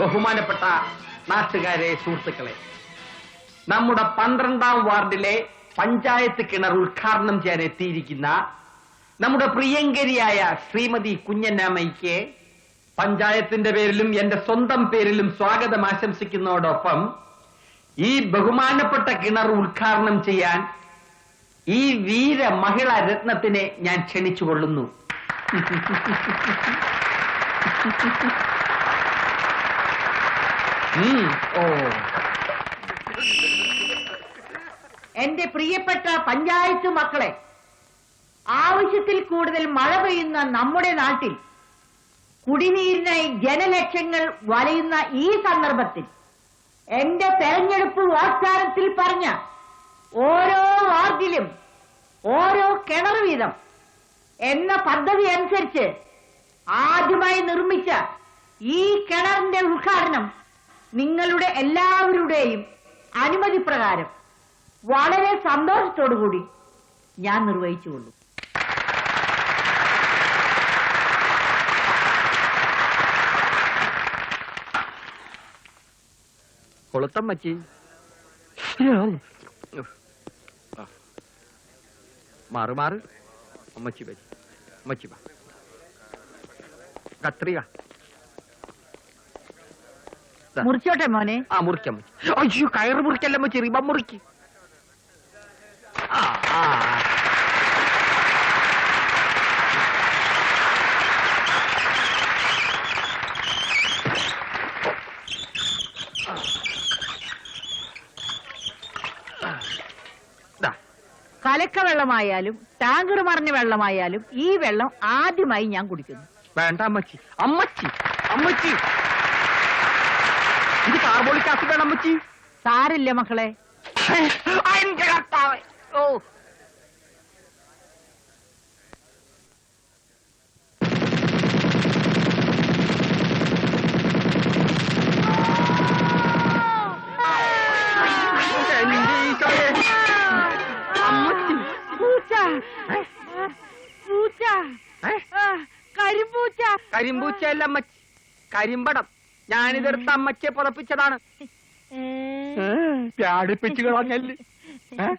ബഹുമാനപ്പെട്ട നാട്ടുകാരെ സുഹൃത്തുക്കളെ നമ്മുടെ പന്ത്രണ്ടാം വാർഡിലെ പഞ്ചായത്ത് കിണർ ഉദ്ഘാടനം ചെയ്യാൻ എത്തിയിരിക്കുന്ന നമ്മുടെ പ്രിയങ്കരിയായ ശ്രീമതി കുഞ്ഞന്നാമയ്ക്ക് പഞ്ചായത്തിന്റെ പേരിലും എന്റെ സ്വന്തം പേരിലും സ്വാഗതം ആശംസിക്കുന്നതോടൊപ്പം ഈ ബഹുമാനപ്പെട്ട കിണർ ഉദ്ഘാടനം ചെയ്യാൻ ഈ വീര മഹിളാ രത്നത്തിനെ ഞാൻ ക്ഷണിച്ചുകൊള്ളുന്നു. എന്റെ പ്രിയപ്പെട്ട പഞ്ചായത്ത് മക്കളെ ആവശ്യത്തിൽ കൂടുതൽ മഴ പെയ്യുന്ന നമ്മുടെ നാട്ടിൽ കുടിനീരിനായി ജനലക്ഷങ്ങൾ വലയുന്ന ഈ സന്ദർഭത്തിൽ എന്റെ തെരഞ്ഞെടുപ്പ് വാഗ്ദാനത്തിൽ പറഞ്ഞ ഓരോ വാർഡിലും ഓരോ കിണർ വീതം എന്ന പദ്ധതി അനുസരിച്ച് ആദ്യമായി നിർമ്മിച്ച ഈ കിണറിന്റെ ഉദ്ഘാടനം നിങ്ങളുടെ എല്ലാവരുടെയും അനുമതി പ്രകാരം വളരെ സന്തോഷത്തോടുകൂടി ഞാൻ നിർവഹിച്ചുകൊള്ളു. കൊളുത്തം മച്ചി. മാറ് മാറ്. അമ്മച്ചി വരി. അമ്മച്ചി കത്രിക. മുറിച്ചോട്ടെ മോനെ? ആ മുറിക്കാം അമ്മച്ചി അയ്യോ കയറ് മുറിക്കല്ല അമ്മച്ചി? റിബം മുറിക്ക്. ആ ആ. ദാ. കലക്ക വെള്ളമായാലും ടാങ്കർ മറിഞ്ഞ വെള്ളമായാലും ഈ വെള്ളം ആദ്യമായി ഞാൻ കുടിക്കുന്നു. വേണ്ട അമ്മച്ചി. അമ്മച്ചി അമ്മച്ചി. ഇത് കാർബോളിക് ആസിഡ് വേണം അമ്മച്ചി സാരില്ല മക്കളെ എന്റെ കർത്താവേ. ഓ എന്റെ ഈശോയെ. അമ്മച്ചി. പൂച്ച ഏ? പൂച്ച ഏ? കരിമ്പൂച്ച അല്ല അമ്മച്ചി കരിമ്പടം ഞാനിതെടുത്ത് അമ്മയ്ക്ക് പുതപ്പിച്ചതാണ്. പ്യാടിപ്പിച്ച് കളഞ്ഞല്ലേ. ഏ?